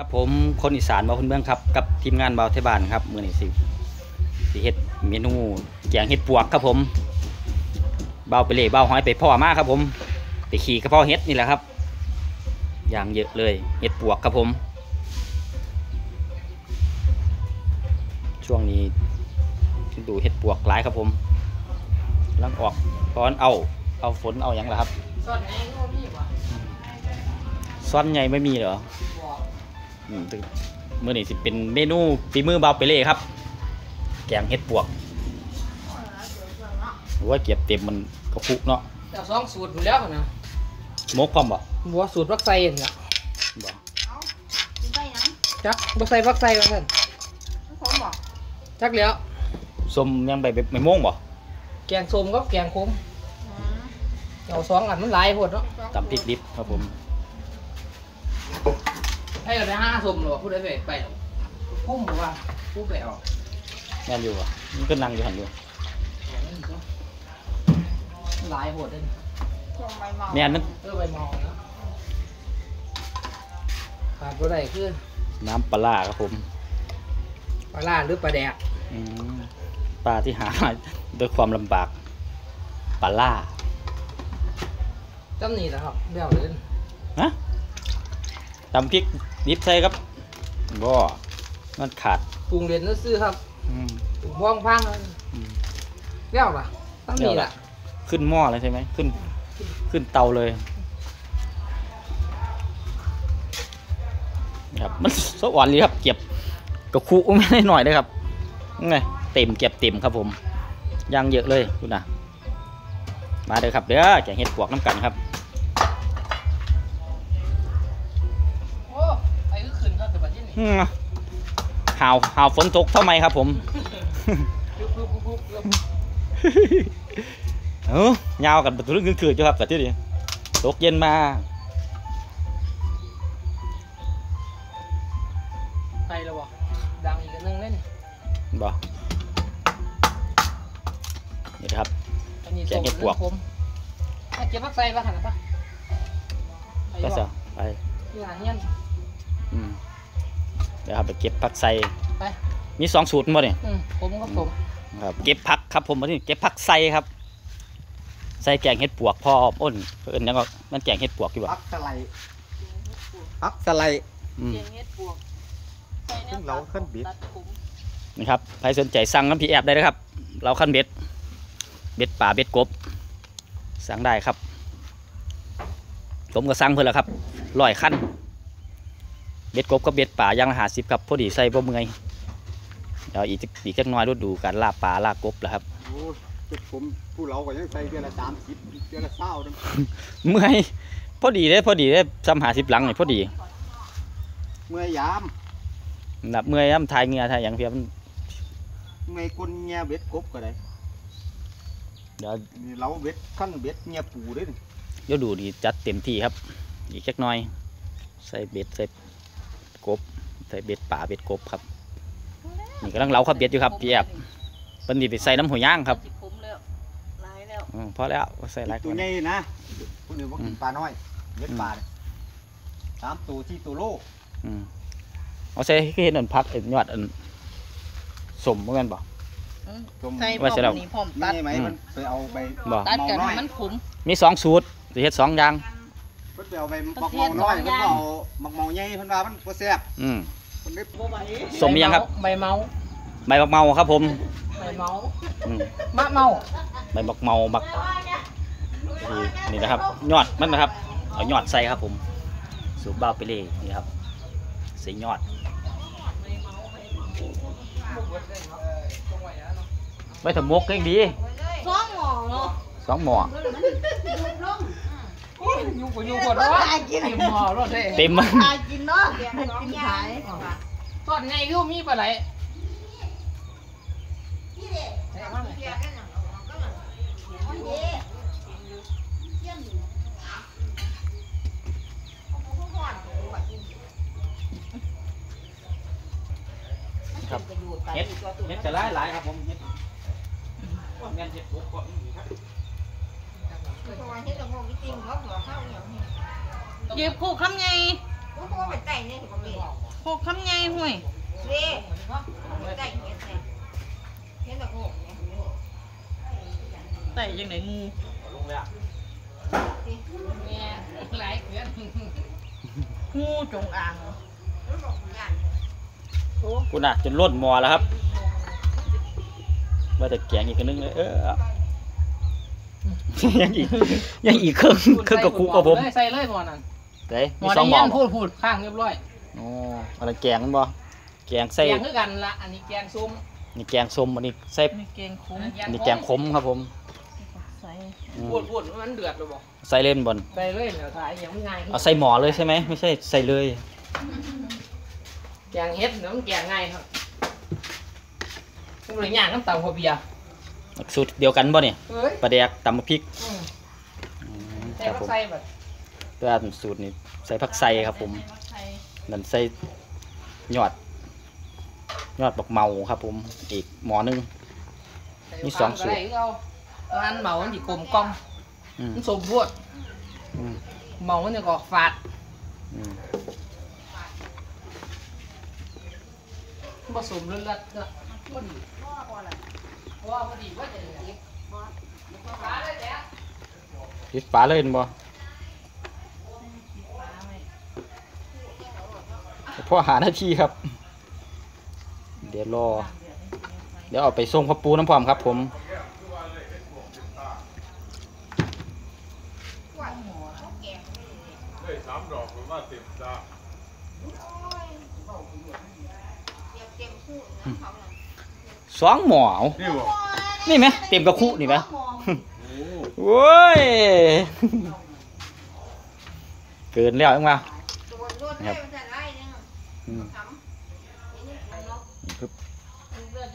ครับผมคนอีสานบ่าวพื้นเมืองครับกับทีมงานบ่าวไทยบ้านครับมื้อนี้สิสิเฮ็ดเมนูแกงเห็ดปวกครับผมบ่าวไปเล่บ่าวหอยไปพ่อมาครับผมไปขี่กระเพาะเห็ดนี่แหละครับ อย่างเยอะเลยเห็ดปวกครับผม ช่วงนี้ดูเห็ดปวกหลายครับผมกำลังออกตอนเอาเอาฝนเอาอย่างละครับส่วนนี้ก็มีว่ะซ้อนใหญ่ไม่มีเหรอ บอกอืมตึกมื่อนี้สิเป็นเมนูฝีมือบาวเปเล่ครับ แกงเห็ดปวกโอ้ยเก็บเต็มมันกระพุเนาะแต่สองสูตรอยู่แล้วนะมกพร้อมบ่บัวสูตรวักไซเนี่ยบ่ไปยังจักวักไซวักไซว่าท่านผมบอกจักแล้วส้มยังใบใบไม่ม่วงบ่แกงส้มกับแกงขมเอาสองอันมันหลายโพดเนาะตำพริกดิบครับผม ให้เราไปห้าส้มหรอพูดได้ไปไปหรอพุ่มว่าพุ่มไปเอาแม่นอยู่บ่มันก็นั่งอยู่หันอยู่หลายโพดเลยลงใบเมาแม่นนั่นเออใบมองนะขาดบ่ได้คือน้ำปลาร้าครับผม ปลาล่าหรือปลาแดกอืมปลาที่หามาด้วยความลำบากปลาล่าจำนี่แหละครับเดี๋ยวเลยฮะ ตำพริกดิบใส่ครับบ่มันขาดปรุงเรียนซื้อๆครับอืมปรุงว่องพังเลยอืมเดี๋ยวล่ะตั้งนี่แหละขึ้นหม้อเลยใช่ไหมขึ้น ขึ้นเตาเลยนี่ครับมันสวรรค์เลยครับ เก็บกระคุไม่ได้หน่อยเลยครับไงเต็มเก็บเต็มครับผมย่างเยอะเลยดูนะมาเด้อครับเด้อแกงเห็ดปวกน้ำกันครับ หาวหาวฝนตกเท่าไหมครับผมปุ๊บปุ๊บปุ๊บปุ๊บปุ๊บเออยาวกันประตูเรื่องคือๆจ้ครับแต่ที่นี่ตกเย็นมาไปแล้วบ่ดังอีกอันหนึงเล่นบ่นี่นะครับอันนี้แกงเห็ดปวกผมอะเก็บผักใส่ป่ะหันป่ะไปก็บ่จะไปอยู่หาเงี้ยนอืมเดี๋ยวครับไปเก็บผักใส่ไปมีสองสูตรหมดนี่อืมผมก็ผมครับเก็บผักครับผมมาที่เก็บผักใส่ครับ ใส่แกงเห็ดปวกพ่ออ้นเอิ้นยังก็มันแกงเห็ดปวกอยู่บ่พักสไลด์พักสไลด์อืมเกียงเฮ็ดปวกใส่แนวซึ่งเราขึ้นบิดตัดผมนี่ครับใครสนใจสั่งน้ำพี่แอบได้นะครับ เราขั้นเบ็ด เบ็ดป่าเบ็ดกบ สั่งได้ครับ ผมก็สั่งเพื่อนแล้วครับร้อยขั้น เบ็ดกบกับเบ็ดป่าอย่างละหาสิบครับพอดีใส่บ่เมื่อยเดี๋ยวอีกอีกจักหน้อยฤดูการล่าปลาล่ากบแล้วครับโอ้จุดผมผู้เราก็ยังใส่เดือนละสามสิบเดือนละเศร้าเด้อเมื่อยพอดีเลยพอดีเลยซ้ำหาสิบหลังนี่พอดีเมื่อยยามนับเมื่อยน้ำทายเหงือทายอย่างเพียมันเมื่อยคนเงียเบ็ดกบก็ได้เดี๋ยวนี่เราเบ็ดขั้นเบ็ดเงียปูเด้อเดี๋ยวดูดีจัดเต็มที่ครับ อีกจักหน้อย ใส่เบ็ดใส่ กบใส่เบ็ดป่าเบ็ดกบครับนี่กำลังเล้าครับเบ็ดอยู่ครับพี่แอบเป็นดีไปใส่น้ำหัวย่างครับสิผมแล้วลายแล้วอืมพอแล้วใส่หลายคตัวนใหญ่นะคนอื่นว่ากินปลาน้อยเบ็ดปลาเนี่ยสามตัวที่ตัวโลอืมเอาใส่ก็เห็นอันพักเอ็นยอดอันสมเหมือนกันบ่จมใส่พร้ว่าอจะเอามนี่พร้อมมีตัดไหมอืมมันไปเอาไปบ่ ตัดกันเมาน้อยมันขมมีสองสูตรจะเฮ็ดสองอย่างเพิ่นไปเอาไปมักเมาน้อยเพิ่นก็เอามักเมาใหญ่เพิ่นว่ามันบ่แซ่บอืมเพิ่นได้สมยังครับใบเมาใบบักเมาครับผมใบเมาอืมมะเมาใบบักเมาบักนี่นี่นะครับยอดมันนะครับเอายอดใส่ครับผมสูบบ้าวไปเลยนี่ครับใส่ยอดไว้ถมกก็ยังดีสองหม้อเนาะสองหม้ออ ยู่ก็อยู่ก่อนว่าเต็มหม้อรถเลยเต็มมันขายกินเนาะกินขายตอนไงก็มีปลาไหลใส่มาไหมครับเฮ็ดเฮ็ดจะหลายหลายครับผมเฮ็ดว่าแม่นเฮ็ดบุกก็มีครับ หยิบคู่คำไงกูโทรไปแต่งเนี่ยถึงมาเป็นโคกคำไงห่วยเด้ไก่เงี้ยแท้เห็นแบบโคกเนี่ยไต่ยังไหนงูเนี่ยหลายเกินงูจงอางกูน่ะจนล้นหมอแล้วครับว่าแต่แกงอีกอันนึงเลยเออ ยังอีกยังอีกเครื่องเครื่องกับคุกกับผมใส่เลยหมอนั่นเด้หมมีอสอได้งหมอยันพูดพูดข้างเรียบร้อยโอ้อะไรแกงมันบ่แกงใส่แกงคือกันละอันนี้แกงส้มนี่แกงส้มอันนี้ใส่มีเกงคุ้มอันนี้แกงขมครับผมใส่อืมพูดพูดมันเดือดเลยบอกใส่เล่นบนใส่เลยเหนียวถ่ายอย่างง่ายเอาใส่หมอเลยใช่ไหมไม่ใช่ใส่เลยแกงเฮ็ดเดี๋ยวมันแกงง่ายครับมันเลยย่างน้ำเต้าหัวเบียร์ สูตรเดียวกันบ่เนี่ยเอ้ยปลาแดกตำมะพริกอืมอืมใส่ครับผัผกมใส่แบบเพื่อนสูตรนี้ใส่ผักไส่ครับผม นั่นใส่ยอด ยอดบักเมาครับผมอีกหมอหนึงมีสองสูตรใก็ได้เอาเอาอันเหมามันสิกลมกล่อมอืมมันสมพวดอืมเหมามันจะออกฝาดอืมผสมเลือดๆก็พอดี ปิดฝาเลยนบ่พ่อหาหน้าที่ครับ เดี๋ยวรอ เดี๋ยวเอาไปส่งพ่อปูน้ำพร้อมครับผมได้สามดอกผมว่าเต็มตา สองหมอเอานี่บอกนี่ไหมเต็มกระคุนี่ไหมโอ้โว้ยเกินแล้วยังมาครับอืมปึ๊บ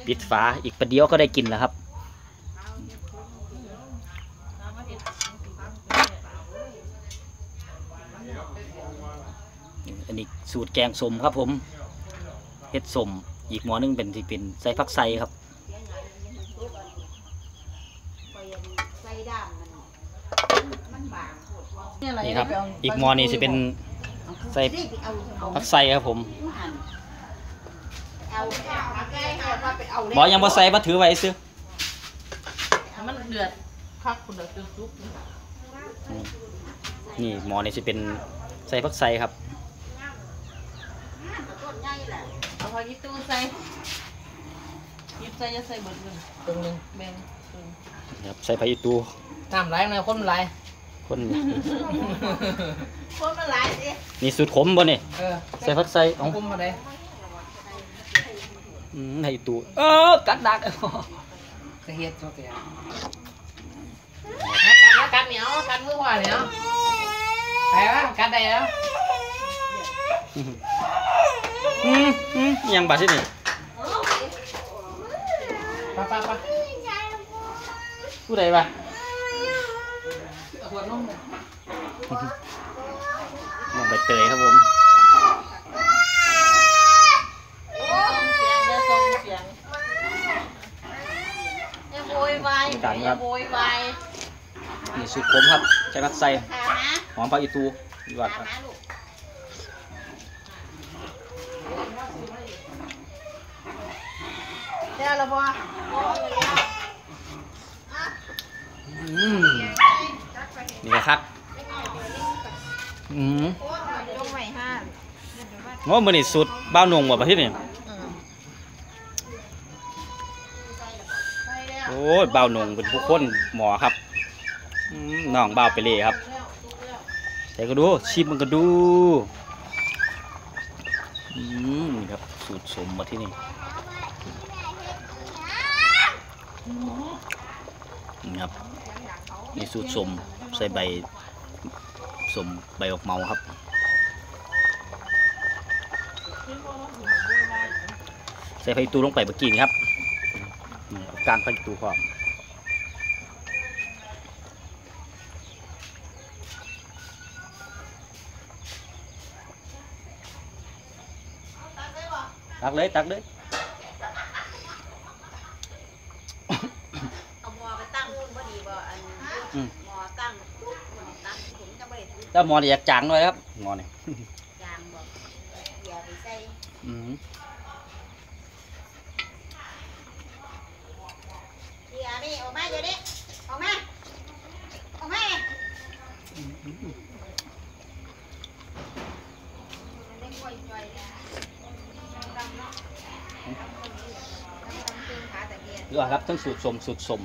ปิดฝาอีกประเดี๋ยวก็ได้กินแล้วครับอันนี้สูตรแกงสมครับผมเฮ็ดสม อีกหมอหนึงเป็นที่เป็นใส่ผักไซครับใส่ดำมันมันบางนี่อะไรนี่ครับ อีกหมอนี้จะเป็นใส่เอาเอาผักไซครับผมเอาเอาแก้เอาไปเอาหมอยังบ่ใส่มาถือไว้ซื้อมันเดือดคักคุณเดือดจุ๊บนี่หมอนี่จะเป็นใส่ผักไซครับต้ นใหญ่แหละเอาพอยี่ตู้ใส่ยิบใส่จะใส่เบิดเลยตรงนึงแบ่งครับใส่ผักอีตูน้ำไหลมาคนมันไหลคนคนมันหลายสินี่สูตรขมบ่นี่เออใส่ผักไซเอ้าคุมมาได้อืมให้อีตูเออกัดดักกระเฮ็ดโซเตียกัดแล้วกัดเหนียวกัดมือขวาเหนียวไปวะกัดได้แล้ว อืมอืมอิหยังบาดที่นี่ไปไปไปผู้ใดวะเอาขวดนมเลยน้องใบเตยครับผมเสียงจะส่งเสียงอย่าโวยวายอย่าโวยวายนี่สูตรขมครับใส่ผักไซขานะหอมผักอีตูยอดคขารับนะลูก เดี๋ยวเราบออืมนี่แหละครับอืมยกใหม่ห้าโอ้มื้อนี้สูตรบ้าหนงบ่ประเทศนี่โอ้ยบ้าหนงเป็นผู้คนหมอครับน้องบ้าวไปเลยครับแต่ก็ดูชิมมันก็ดูอืมนี่ครับสูตรสมมาที่นี่ นี่ครับนี่สูตรสมใส่ใบสมใบออกเมาครับใส่ไฟตูลงไปเมื่อกี้นี่ครับกลางไฟตูพร้อมตักเลยตักเลย เอาหมอไปตั้งพุ่นพอดีบ่อัน หมอตั้งปุ๊บหมอตั้งผมจะไม่ได้ถือแล้วหมอนี่อยากจางหน่อยครับหมอนี่จางบ่อย่าไปใส่อืมเดี๋ยวนี่ออกมาเดี๋ยวนี้ออกมาออกมาเล่นกล้วยจ่อยเลยดำๆเนาะดำคนนี้ดำๆตึงขาตะเกียบยอดครับทั้งสูตรสมสูตรสม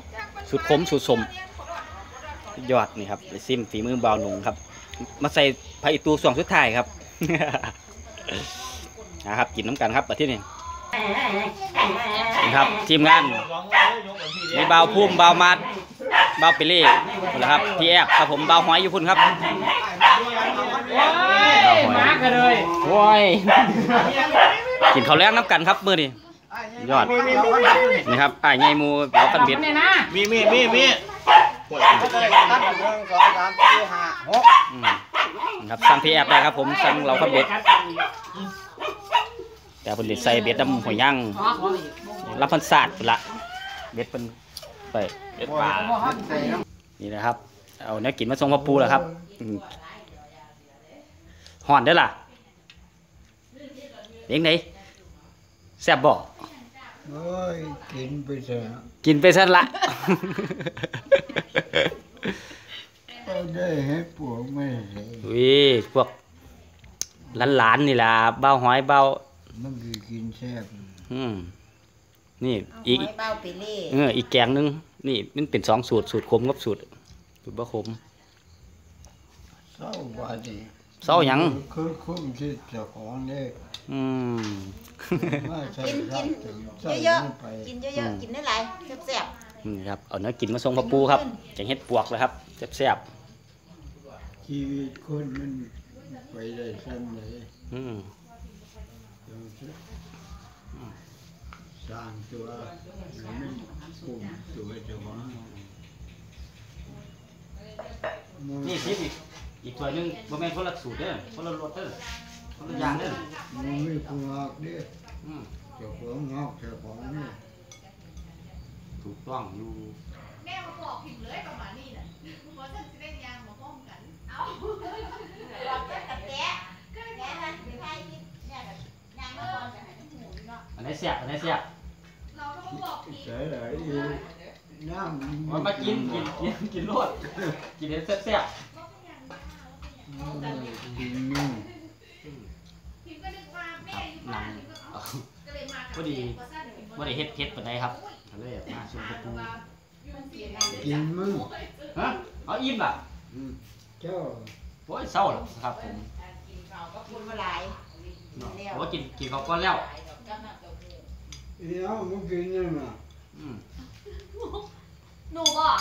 สูตรขมสูตรสมสุด ยอดนี่ครับไปซิมฝีมือเบาหนุ่งครับ มาใส่ไผ่ตูส่วงสุดท้ายครับนะครับกินน้ำกันครับประเทศนี้นี่ครับทีมงานมีเบาพุ่มเบามัดเบาเปเล่พุ่นละครับพี่แอบครับผมเบาหอยอยู่พุ่นครับมากันเลยโอ้ยกินเขาแรงน้ำกันครับมือนี้ยอดนี่ครับอ้ายใหญ่หมูเดี๋ยวกันเบ็ดมีมีมีมี องสามสี่ห้าหกอืมนะครับสั่งพี่แอบได้ครับ ผมสั่งเราครับเบ็ดแต่เพิ่นเด็ดใส่เบ็ดน้ำหัวย่างรับพันศาสตร์ละเบ็ดเป็นไปเบ็ดปลานี่นะครับ เอาเนื้อกินมาส่งพ่อปูแล้วครับห่อนได้ล่ะเลี้ยงไหนแซ่บบ่ เอ้ยกินไปเถอะกินไปซะละก็ได้ให้ปวกไม่เห็นวิพวกหลานๆนี่ล่ะเบ้าหอยเบ้ามันคือกินแซ่บอืมนี่อีกเอาไว้เบ้าไปเล่เอออีกแกงหนึงนี่มันเป็นสองสูตรสูตรขมกับสูตรสูตรบ่ขมเศร้าบาดี เศร้าหยังคือคุ้มที่เจ้าของเนี่ยอืมมาใช้กินรักิบนถึงใส่เยอะไม่ไปๆกินเยอะๆกินได้หลายแซ่บนี่ครับเอาเนื้อกินมาส่งพ่อปูครับแกงเห็ดปวกเลยครับแซ่บชีวิตคนมันไปได้สั้นเลยๆอืมต้องสร้างตัวแล้วไม่คุ้มตัวเจ้าของมันนี่ซิ อีกอีกถ้วยหนึงบ่แม่นคนละสูตรเด้อคนละรสเด้อคนละอย่างเด้อมันไม่ควรออกเด้ออืมเจ้าของงอกเจ้าของนี่ถูกต้องอยู่ๆแม่มาบอกผิดเลยประมาณนี้น่ะเพราะฉันสิได้ยางมาพ้อมกัน เอาบอกแค่กระแตะแม่นะไปให้คิดเนี่ยแบบยางมาพ้อมกันให้มันหมูเนาะอันไหนแซ่บอันไหนแซ่บเราก็มาบอกผิดใส่หลายอยู่น้ำมันมากินกินกินกินรสกินให้แซ่บ กินนี่พิมก็นึกว่าแม่อยู่ๆบ้านั่นงก็เลยมาพอดีบ่ได้เฮ็ดเฮ็ดปานใดครับก็เลยมาส่งพ่อปูกินมึงฮะเอาอิ่มล่ะเจ้าโอ้ยเศร้าแล้วครับผมกินมาหลายเนาะโอ้กินกินข้าวก่อนแล้วเดี๋ยวมึงกินยังไงอืมหนูบอก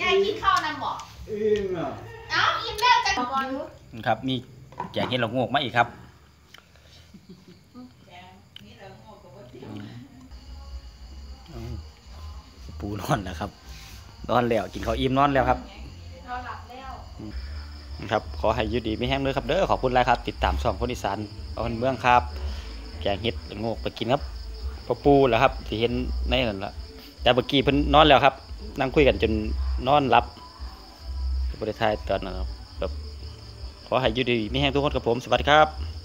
ยายกินข้าวนำบอกเอ็งอะ เอาอิ่มแล้วจังก่อนครับ มีแกงเห็ดละโงกมาอีกครับปูนอนแล้วครับ นอนแล้วกินข้าวอิ่มนอนแล้วครับเราหลับแล้วนะครับ ขอให้อยุดีไม่แห้งเลยครับเด้อขอบคุณหลายครับ ติดตามช่องคนอีสานเอาคนเมืองครับ แกงเห็ดละโงกไปกินครับปลาปูแล้วครับที่เห็นในนั่นละแต่เมื่อกี้เพิ่นนอนแล้วครับ นั่งคุยกันจนนอนหลับ บริทายตอนนะครับแบบขอให้อยุดีไม่แห้งทุกคนกับผม สวัสดีครับ